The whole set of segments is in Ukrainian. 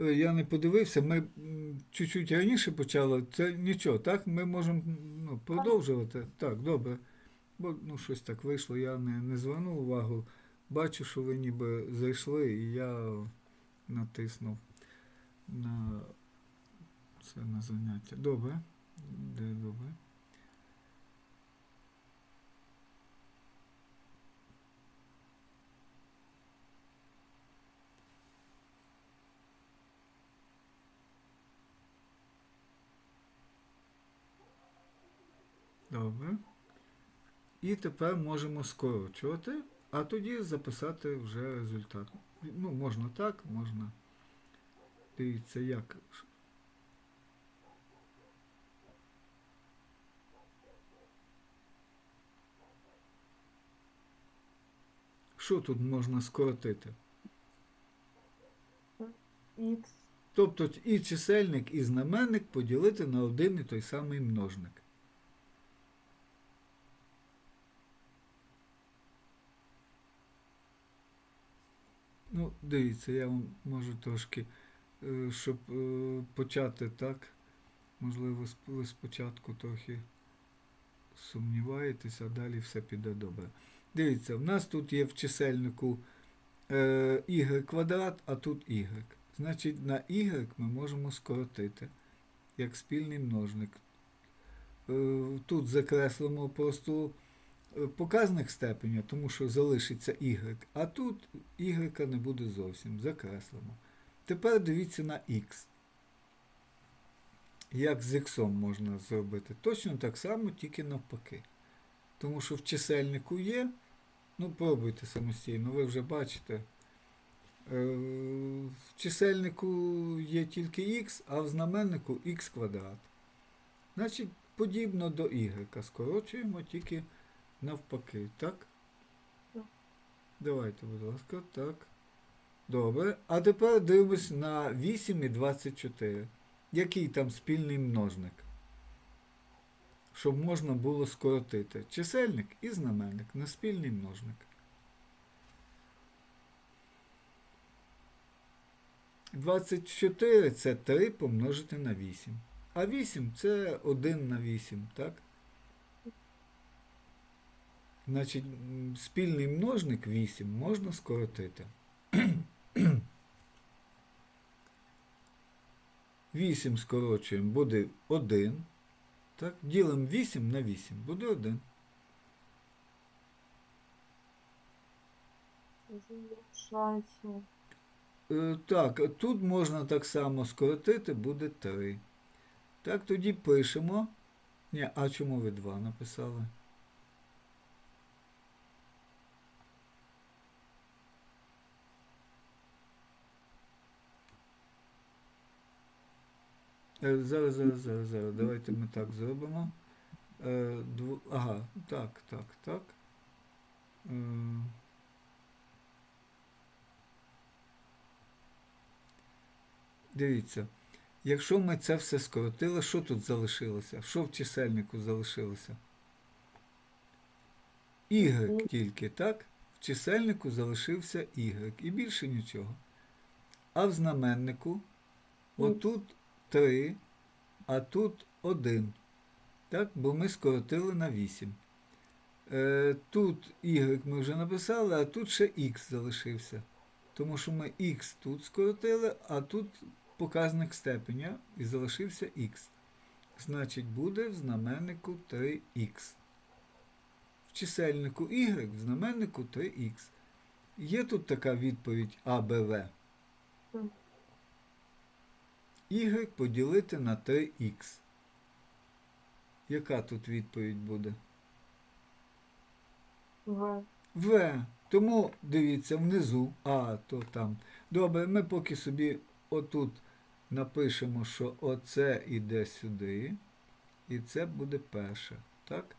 е, я не подивився, ми чуть-чуть раніше почали, це нічого, так? Ми можемо ну, продовжувати. Так, добре. Бо ну, щось так вийшло, я не, не звернув увагу. Бачу, що ви ніби зайшли, і я натиснув на це на заняття. Добре. Де добре. Добре. І тепер можемо скорочувати, а тоді записати вже результат. Ну, можна так, можна. Дивіться, як. Що тут можна скоротити? Тобто і чисельник, і знаменник поділити на один і той самий множник. Ну, дивіться, я вам можу трошки, е, щоб е, почати так. Можливо, ви спочатку трохи сумніваєтесь, а далі все піде добре. Дивіться, в нас тут є в чисельнику е, y квадрат, а тут y. Значить, на y ми можемо скоротити як спільний множник. Тут закреслимо просто показник степеня, тому що залишиться y, а тут y не буде зовсім. Закреслимо. Тепер дивіться на x. Як з x можна зробити? Точно так само, тільки навпаки. Тому що в чисельнику є, ну пробуйте самостійно, ви вже бачите. Е, В чисельнику є тільки х, а в знаменнику х квадрат. Значить, подібно до y. Скорочуємо тільки навпаки, так? Так. Давайте, будь ласка, так. Добре. А тепер дивимось на 8 і 24. Який там спільний множник? Щоб можна було скоротити чисельник і знаменник на спільний множник. 24 це 3 помножити на 8. А 8 це 1 на 8, так? Значить, спільний множник 8 можна скоротити. 8 скорочуємо, буде 1. Так? Ділимо 8 на 8, буде 1. Е, Так, тут можна так само скоротити, буде 3. Так, тоді пишемо. Ні, а чому ви 2 написали? Зараз, зараз, зараз, зараз. Давайте ми так зробимо. Е, дв- Ага, так, так, так. Е, Дивіться, якщо ми це все скоротили, що тут залишилося? Що в чисельнику залишилося? Y тільки, так? В чисельнику залишився Y. І більше нічого. А в знаменнику отут 3, а тут 1. Так? Бо ми скоротили на 8. Е, тут Y ми вже написали, а тут ще X залишився. Тому що ми X тут скоротили, а тут показник степеня і залишився X. Значить, буде в знаменнику 3х. В чисельнику y, в знаменнику 3х. Є тут така відповідь А, Б, В. Так. Y поділити на 3х. Яка тут відповідь буде? В. В. Тому дивіться внизу, а то там. Добре, ми поки собі отут напишемо, що оце іде сюди, і це буде перше. Так?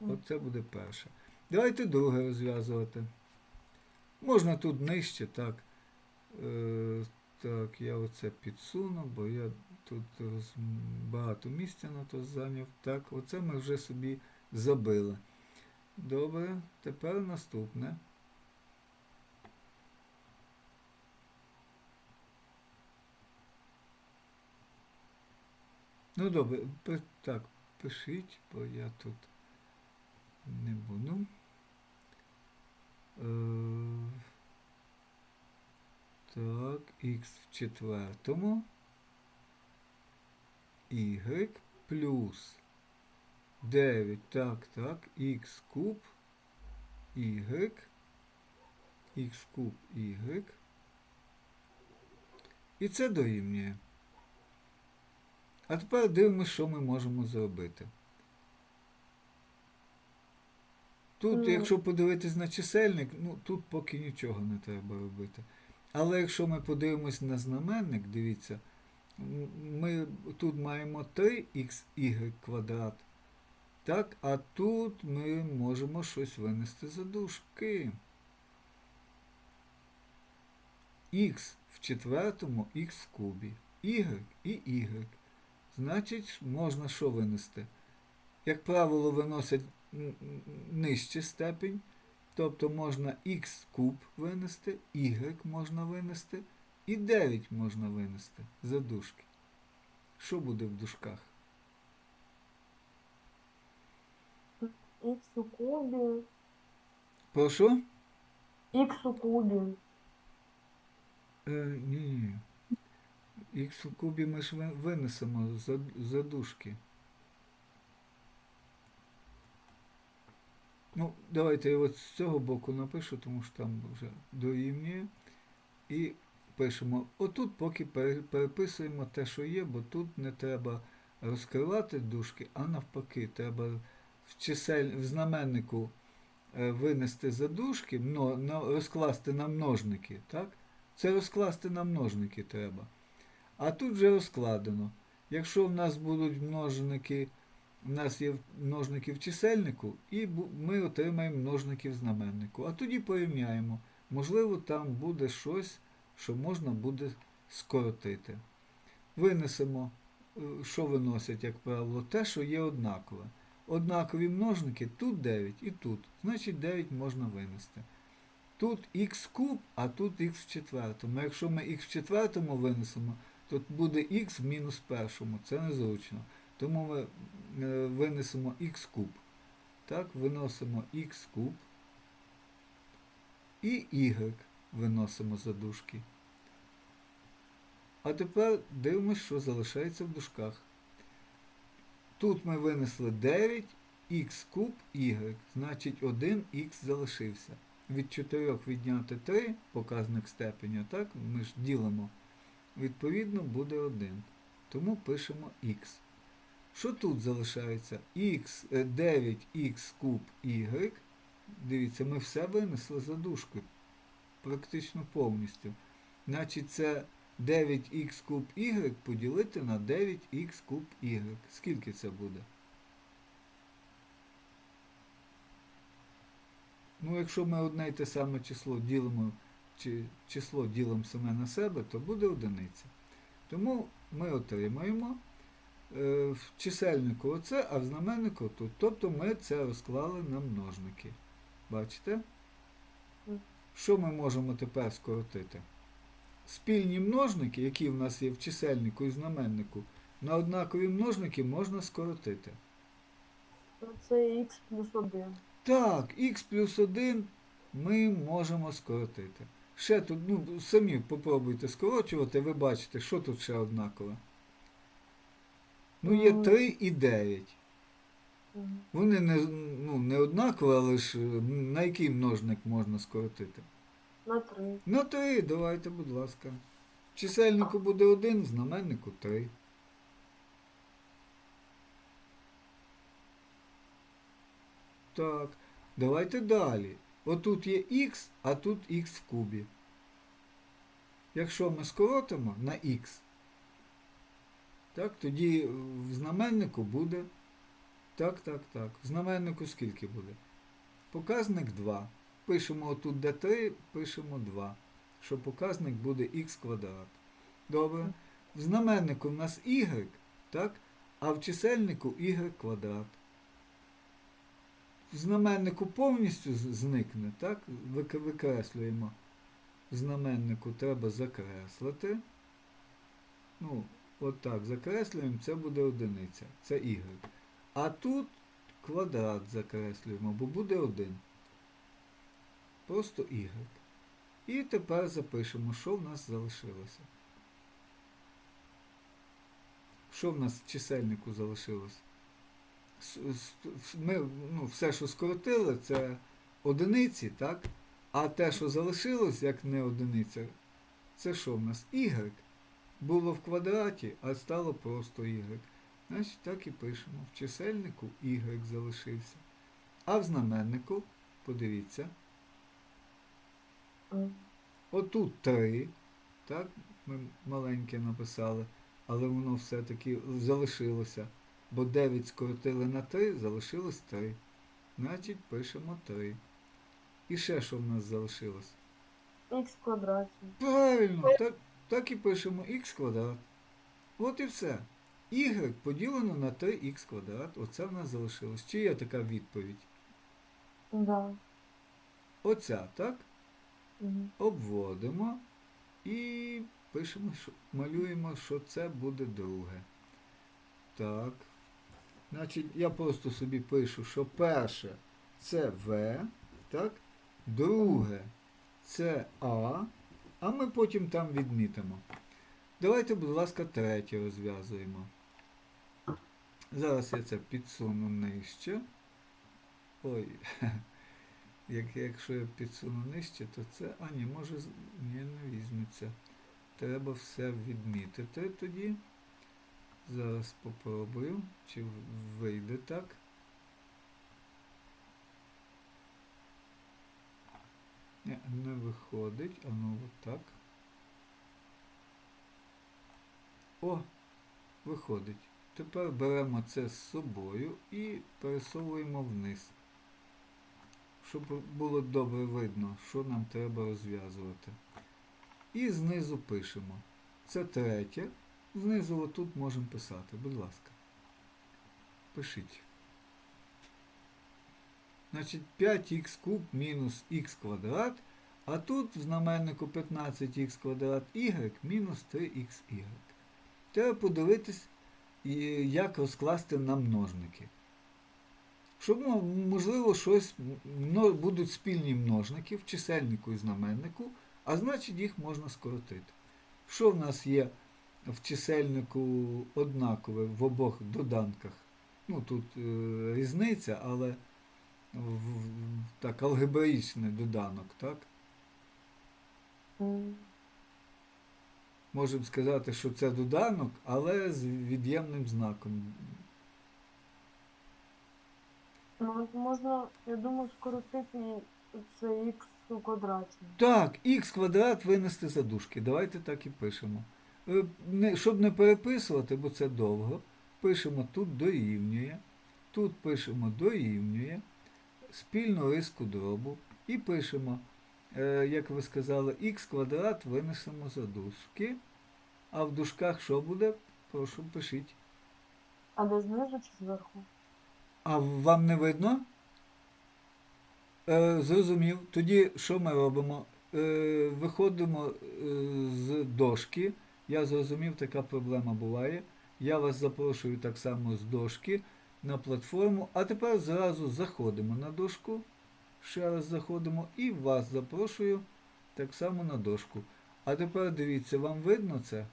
Оце буде перше. Давайте друге розв'язувати. Можна тут нижче, так. Так, я оце підсуну, бо я тут багато місця на то зайняв. Так, оце ми вже собі забили. Добре, тепер наступне. Ну добре, так, пишіть, бо я тут не буду. Е так, х в четвертому. Y плюс 9, так, так, х куб, y, х куб, y. І це дорівнює. А тепер дивимося, що ми можемо зробити. Тут, Ну. якщо подивитись на чисельник, ну тут поки нічого не треба робити. Але якщо ми подивимось на знаменник, дивіться, ми тут маємо 3х квадрат. Так, а тут ми можемо щось винести за дужки. Х в четвертому, х в кубі. Y і y. Значить, можна що винести? Як правило, виносять н- н- нижче степень. Тобто можна х куб винести, y можна винести і 9 можна винести за дужки. Що буде в дужках? Х у кубі. Прошу? Х у кубі. Е, ні. Х у кубі ми ж винесемо за, за дужки. Ну, давайте я от з цього боку напишу, тому що там вже дорівнює. І пишемо. Отут поки переписуємо те, що є, бо тут не треба розкривати дужки, а навпаки, треба в, чисель... в знаменнику е, винести за дужки, розкласти на множники, так? Це розкласти на множники треба. А тут вже розкладено. Якщо в нас будуть множники, у нас є множники в чисельнику, і ми отримаємо множники в знаменнику. А тоді порівняємо. Можливо, там буде щось, що можна буде скоротити. Винесемо, е, що виносять, як правило, те, що є однакове. Однакові множники тут 9 і тут. Значить 9 можна винести. Тут х куб, а тут х в четвертому. Якщо ми х в четвертому винесемо, то буде х в мінус першому. Це незручно. Тому ми е, винесемо х куб. Так, виносимо х куб. І y виносимо за дужки. А тепер дивимося, що залишається в дужках. Тут ми винесли 9, х куб, y, значить 1х залишився. Від 4 відняти 3, показник степеня, так? Ми ж ділимо. Відповідно, буде 1. Тому пишемо х. Що тут залишається? Х, 9х куб y. Дивіться, ми все винесли за дужку. Практично повністю. Значить, це 9х куб y поділити на 9х куб y. Скільки це буде? Ну, якщо ми одне й те саме число ділимо, чи число ділимо саме на себе, то буде одиниця. Тому ми отримаємо е, в чисельнику оце, а в знаменнику тут. Тобто ми це розклали на множники. Бачите? Що ми можемо тепер скоротити? Спільні множники, які в нас є в чисельнику і знаменнику, на однакові множники можна скоротити. Це х плюс 1. Так, х плюс 1 ми можемо скоротити. Ще тут, ну, самі попробуйте скорочувати, ви бачите, що тут ще однакове. Ну, є Ну. 3 і 9. Вони не, ну, не однакові, але ж на який множник можна скоротити? На 3. На 3, давайте, будь ласка. В чисельнику буде 1, знаменнику 3. Так, давайте далі. Отут є х, а тут х в кубі. Якщо ми скоротимо на х, так, тоді в знаменнику буде. Так, так, так. В знаменнику скільки буде? Показник 2. Пишемо отут де 3, пишемо 2. Що показник буде х квадрат. Добре. В знаменнику в нас y, так? А в чисельнику y квадрат. В знаменнику повністю зникне, так? Викреслюємо. В знаменнику треба закреслити. Ну, отак закреслюємо, це буде одиниця. Це y. А тут квадрат закреслюємо, бо буде 1. Просто y. І тепер запишемо, що в нас залишилося. Що в нас в чисельнику залишилось? Ми ну, все, що скоротили, це одиниці, так? А те, що залишилось, як не одиниця, це що в нас? Y. Було в квадраті, а стало просто y. Значить, так і пишемо. В чисельнику y залишився. А в знаменнику, подивіться, отут 3, так, ми маленьке написали, але воно все-таки залишилося. Бо 9 скоротили на 3, залишилось 3. Значить, пишемо 3. І ще що в нас залишилось? Х квадраті. Правильно, так, так і пишемо х квадрат. От і все. Y поділено на 3х квадрат. Оце в нас залишилось. Чи є така відповідь? Да. Оця, так? Мгм. Обводимо і пишемо, що, малюємо, що це буде друге. Так. Значить, я просто собі пишу, що перше це В, так? Друге це А, а ми потім там відмітимо. Давайте, будь ласка, третє розв'язуємо. Зараз я це підсуну нижче. Ой, як, якщо я підсуну нижче, то це. А ні, може ні, не візьметься. Треба все відмітити тоді. Зараз попробую, чи вийде так. Ні, не виходить, а ну отак. О, виходить. Тепер беремо це з собою і пересовуємо вниз. Щоб було добре видно, що нам треба розв'язувати. І знизу пишемо. Це третє. Знизу отут можемо писати, будь ласка. Пишіть. Значить, 5х куб мінус х квадрат, а тут в знаменнику 15х квадрат y мінус 3xy. Треба подивитись, як розкласти на множники. Щоб, ну, можливо, щось будуть спільні множники в чисельнику і знаменнику, а значить їх можна скоротити. Що в нас є в чисельнику однакове в обох доданках? Ну, тут е, різниця, але так, алгебраїчний доданок, так? Можемо сказати, що це доданок, але з від'ємним знаком. Ну, можна, я думаю, скоротити це х у квадраті. Так, х квадрат винести за дужки. Давайте так і пишемо. Е, Не, щоб не переписувати, бо це довго, пишемо тут дорівнює, тут пишемо дорівнює, спільну риску дробу і пишемо, е, як ви сказали, х квадрат винесемо за дужки. А в дужках що буде? Прошу, пишіть. А де знизу чи зверху? А вам не видно? Е, зрозумів. Тоді що ми робимо? Е, виходимо е, з дошки. Я зрозумів, така проблема буває. Я вас запрошую так само з дошки на платформу. А тепер зразу заходимо на дошку. Ще раз заходимо і вас запрошую так само на дошку. А тепер дивіться, вам видно це?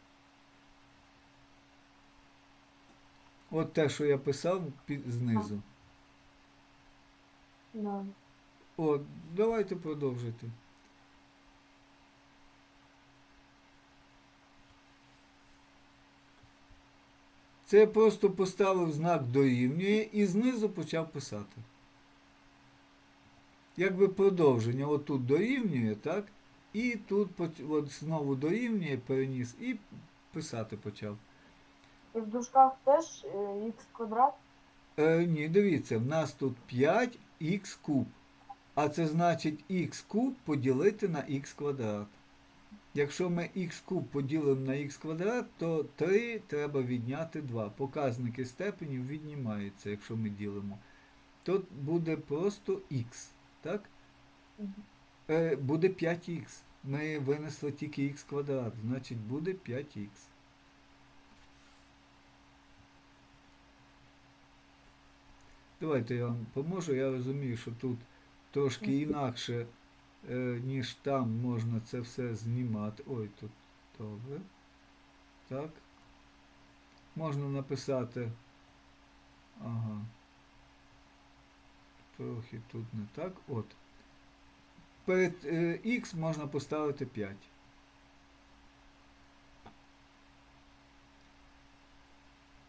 От те, що я писав під, знизу. Да. От, давайте продовжити. Це я просто поставив знак дорівнює і знизу почав писати. Якби продовження отут дорівнює, так? І тут от знову дорівнює, переніс і писати почав. І в дужках теж е, х квадрат. Е, ні, дивіться, в нас тут 5х куб. А це значить х куб поділити на х квадрат. Якщо ми х куб поділимо на х квадрат, то 3 треба відняти 2. Показники степенів віднімаються, якщо ми ділимо. То буде просто х. так? Е, Буде 5х. Ми винесли тільки х квадрат, значить буде 5х. Давайте я вам поможу. Я розумію, що тут трошки інакше ніж там можна це все знімати. Ой, тут добре. Так. Можна написати. Ага. Трохи тут не так. От. Перед е, X можна поставити 5.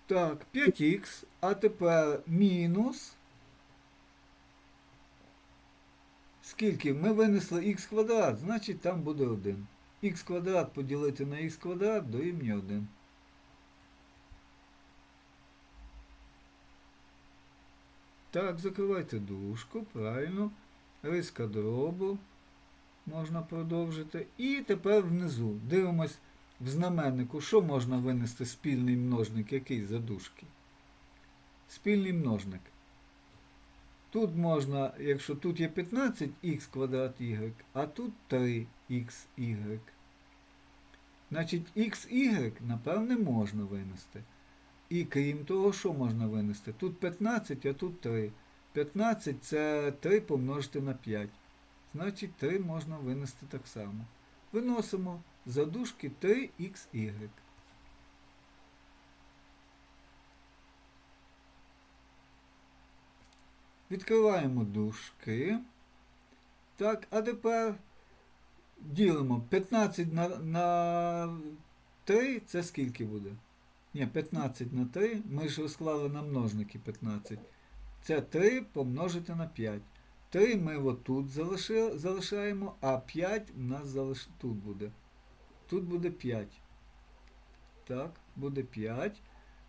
Так, 5х, а тепер мінус. Скільки? Ми винесли х квадрат, значить там буде 1. х квадрат поділити на х квадрат дорівнює 1. Так, закривайте дужку, правильно. Риска дробу можна продовжити. І тепер внизу. Дивимось в знаменнику, що можна винести спільний множник, який за дужки? Спільний множник. Тут можна, якщо тут є 15х квадрат y, а тут 3xy. Значить, xy, напевне, можна винести. І крім того, що можна винести? Тут 15, а тут 3. 15 це 3 помножити на 5. Значить, 3 можна винести так само. Виносимо за дужки 3xy. Відкриваємо дужки. Так, а тепер ділимо 15 на, на 3, це скільки буде? Ні, 15 на 3. Ми ж розклали на множники 15. Це 3 помножити на 5. 3 ми отут залиши, залишаємо, а 5 у нас залиш... тут буде. Тут буде 5. Так, буде 5.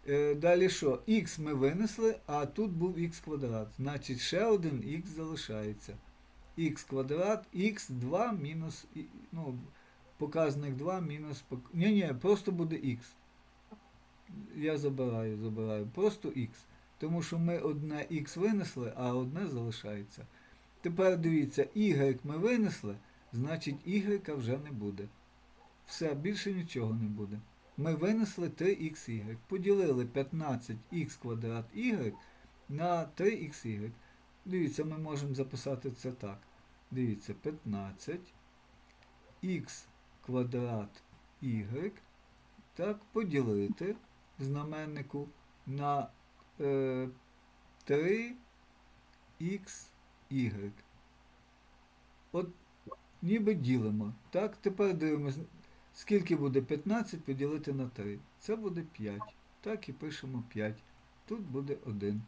Е, далі що? Х ми винесли, а тут був х квадрат. Значить, ще один х залишається. х квадрат, х2 мінус, ну, показник 2 мінус, ні, ні, просто буде х. Я забираю, забираю. Просто х. Тому що ми одне х винесли, а одне залишається. Тепер дивіться, y ми винесли, значить y вже не буде. Все, більше нічого не буде. Ми винесли 3xy. Поділили 15х квадрат y на 3xy. Дивіться, ми можемо записати це так. Дивіться, 15 х квадрат y так, поділити знаменнику на е, 3xy. От ніби ділимо. Так, тепер дивимося, скільки буде 15 поділити на 3. Це буде 5. Так і пишемо 5. Тут буде 1.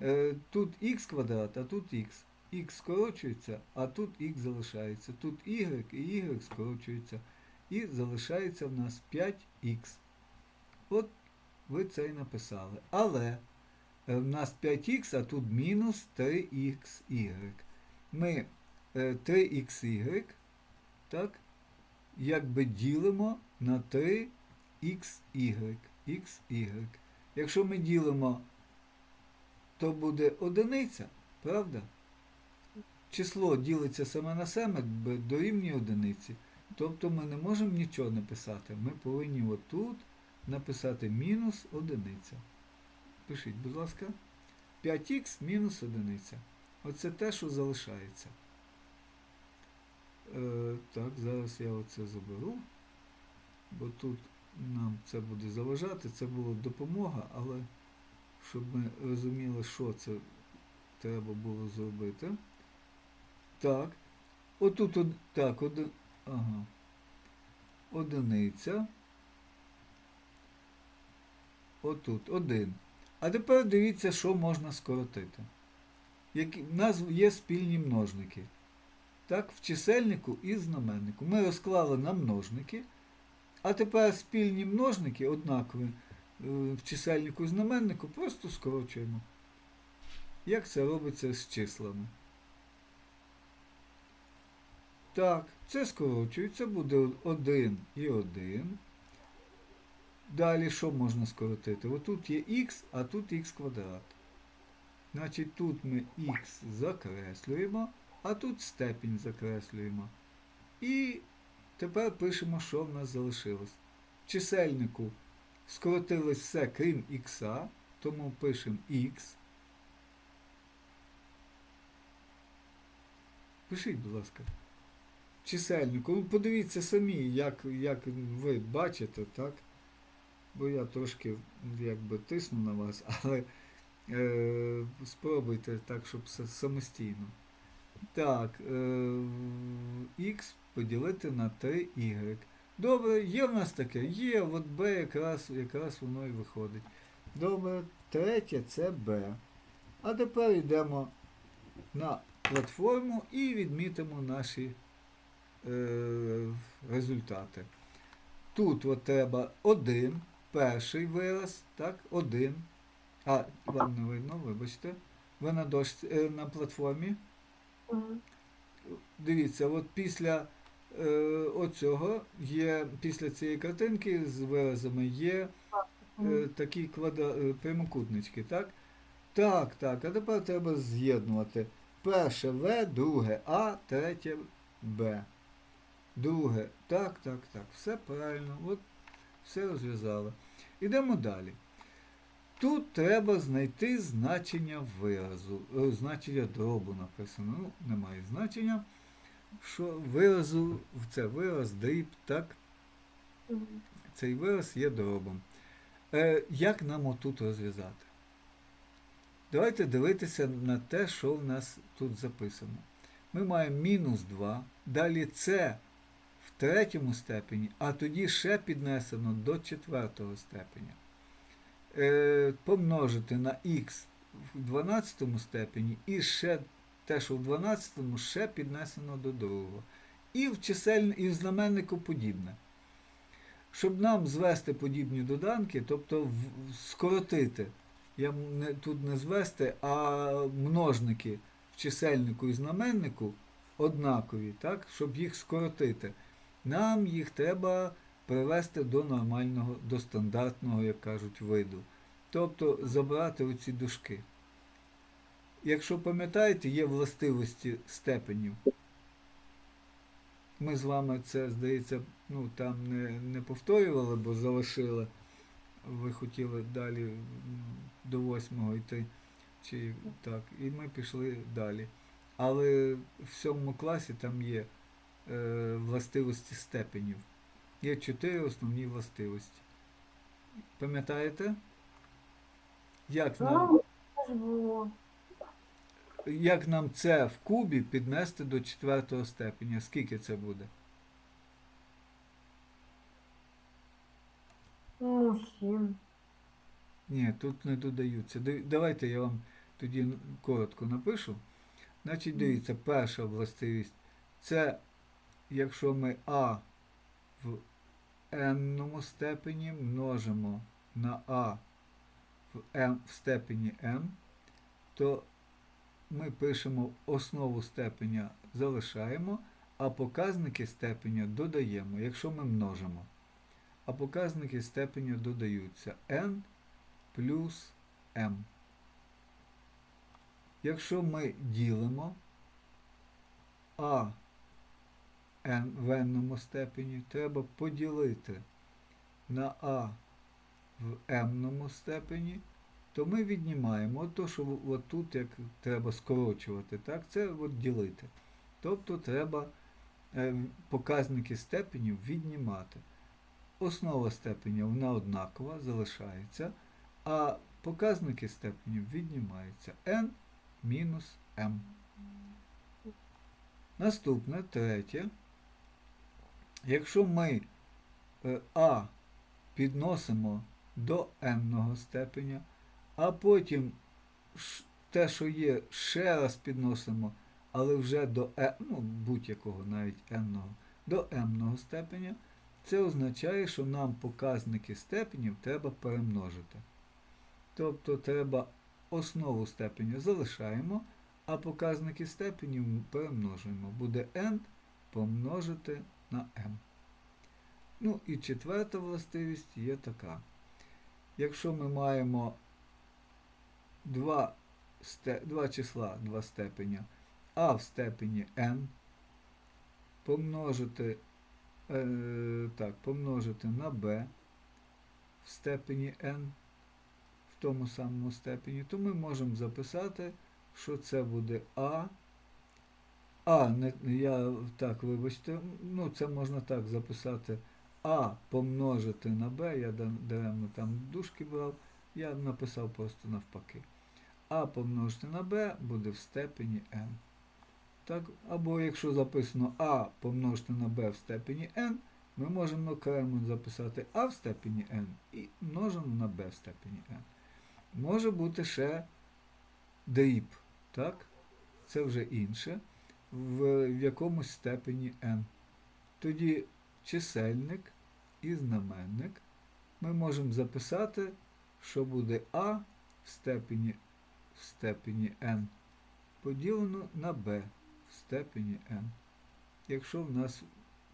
Е, тут х квадрат, а тут х. х скорочується, а тут х залишається. Тут y і y скорочуються. І залишається в нас 5х. От ви це і написали. Але е, в нас 5х, а тут мінус 3xy. Ми е, 3xy, так, якби ділимо на 3xy. xy. Якщо ми ділимо, то буде одиниця, правда? Число ділиться саме на б- дорівнює одиниці. Тобто ми не можемо нічого написати. Ми повинні отут написати мінус одиниця. Пишіть, будь ласка. 5х мінус одиниця. Оце те, що залишається. Е, так, зараз я оце заберу, бо тут нам це буде заважати. Це була допомога, але щоб ми розуміли, що це треба було зробити. Так. Отут, так, один, ага. Одиниця. Отут, один. А тепер дивіться, що можна скоротити. Які, в нас є спільні множники. Так, в чисельнику і знаменнику. Ми розклали на множники, а тепер спільні множники однакові е, в чисельнику і знаменнику просто скорочуємо. Як це робиться з числами? Так, це скорочується, буде 1 і 1. Далі що можна скоротити? Отут є х, а тут х квадрат. Значить, тут ми х закреслюємо, а тут степінь закреслюємо. І тепер пишемо, що в нас залишилось. В чисельнику скоротилось все, крім х, тому пишемо х. Пишіть, будь ласка. В чисельнику. Ну, подивіться самі, як як ви бачите, так? Бо я трошки якби тисну на вас, але е, спробуйте так, щоб самостійно. Так, е, х поділити на 3y. Добре, є в нас таке? Є, от b якраз, якраз воно і виходить. Добре, третє це b. А тепер йдемо на платформу і відмітимо наші е, результати. Тут от треба один, перший вираз, так, один. А, вам не видно, вибачте. Ви на дошці, е, на платформі. Дивіться, от після е, оцього є, після цієї картинки з виразами є е, такі квадра... е, прямокутнички, так? Так, так. А тепер треба з'єднувати. Перше В, друге А, третє Б. Друге. Так, так, так. Все правильно. От все розв'язали. Ідемо далі. Тут треба знайти значення виразу. Е, Значення дробу написано. Ну, немає значення. Що виразу, це вираз, дріб, так? Цей вираз є дробом. Е, як нам отут розв'язати? Давайте дивитися на те, що в нас тут записано. Ми маємо мінус 2, далі це в третьому степені, а тоді ще піднесено до четвертого степеня. Е, помножити на х в 12 степені і ще те, що в 12 ще піднесено до другого. І в, чисель... і в знаменнику подібне. Щоб нам звести подібні доданки, тобто в- скоротити, я не, тут не звести, а множники в чисельнику і знаменнику однакові, так? щоб їх скоротити, нам їх треба привести до нормального, до стандартного, як кажуть, виду. Тобто забрати оці дужки. Якщо пам'ятаєте, є властивості степенів. Ми з вами це, здається, ну, там не, не повторювали, бо залишили. Ви хотіли далі до восьмого йти. Чи, так, і ми пішли далі. Але в сьомому класі там є е, властивості степенів. Є чотири основні властивості. Пам'ятаєте? Як нам, як нам це в кубі піднести до четвертого степеня? Скільки це буде? Ну, сім. Ні, тут не додаються. Давайте я вам тоді коротко напишу. Значить, дивіться, перша властивість. Це якщо ми А в n степені множимо на А в, m, в степені m, то ми пишемо основу степеня залишаємо, а показники степеня додаємо, якщо ми множимо. А показники степеня додаються n плюс m. Якщо ми ділимо а n в n степені, треба поділити на а в m степені, то ми віднімаємо от то, що от тут як треба скорочувати, так, це от ділити. Тобто треба е, показники степенів віднімати. Основа степеня вона однакова, залишається, а показники степенів віднімаються n мінус m. Наступне, третє. Якщо ми е, а підносимо до n степеня, а потім те, що є, ще раз підносимо, але вже до e, ну, будь-якого навіть n, до m степеня, це означає, що нам показники степенів треба перемножити. Тобто треба основу степеня залишаємо, а показники степенів перемножуємо. Буде n помножити на m. Ну і четверта властивість є така. Якщо ми маємо два, два числа, два степеня, а в степені n помножити, е, так, помножити на b в степені n в тому самому степені, то ми можемо записати, що це буде а А, не, я так, вибачте, ну це можна так записати. А помножити на Б, я даремно там дужки брав, я написав просто навпаки. А помножити на Б буде в степені n. Так, або якщо записано А помножити на Б в степені n, ми можемо окремо записати А в степені n і множимо на Б в степені n. Може бути ще дріб, так? Це вже інше, в, в якомусь степені n. Тоді чисельник і знаменник ми можемо записати, що буде А в степені, в степені n поділено на b в степені n. Якщо в нас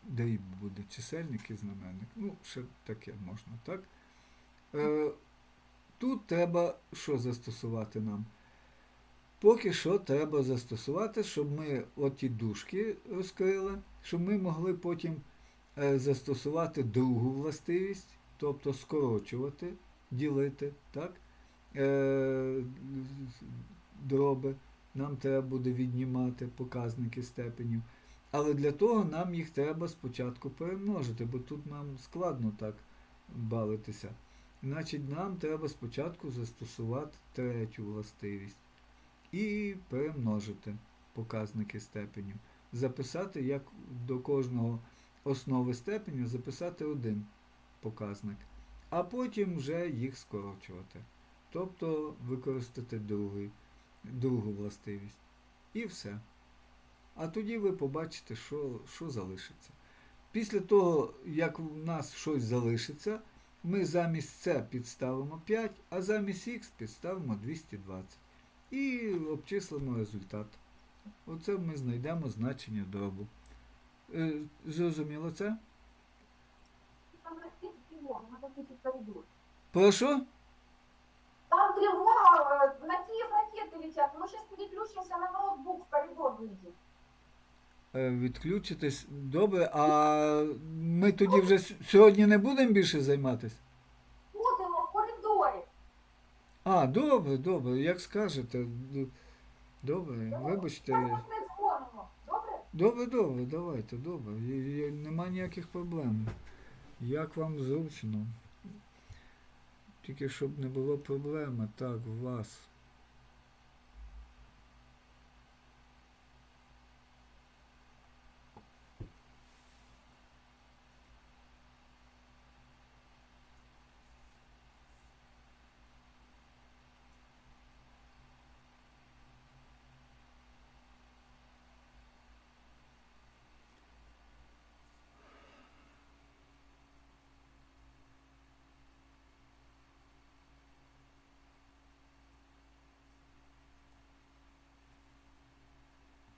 дріб буде чисельник і знаменник. Ну, ще таке можна, так? Е, тут треба що застосувати нам? Поки що треба застосувати, щоб ми оті дужки розкрили, щоб ми могли потім е, застосувати другу властивість, тобто скорочувати, ділити, так? Е, дроби. Нам треба буде віднімати показники степенів. Але для того нам їх треба спочатку перемножити, бо тут нам складно так бавитися. Значить, нам треба спочатку застосувати третю властивість і перемножити показники степенів. Записати, як до кожного основи степеня, записати один показник, а потім вже їх скорочувати. Тобто використати другий, другу властивість. І все. А тоді ви побачите, що, що залишиться. Після того, як у нас щось залишиться, ми замість це підставимо 5, а замість х підставимо 220 І обчислимо результат. Оце ми знайдемо значення дробу. Е, зрозуміло це? Там растет тревога, надо выйти в коридор. Прошу? Там тревога, э, на Киев ракеты летят. Мы сейчас переключимся на ноутбук, в коридор выйдем. Е, Відключитись. Добре, а ми тоді вже с- сьогодні не будемо більше займатися? А, добре, добре, як скажете. Добре, вибачте. Добре? Добре, добре, давайте, добре. Нема ніяких проблем. Як вам зручно? Тільки щоб не було проблеми, так, у вас.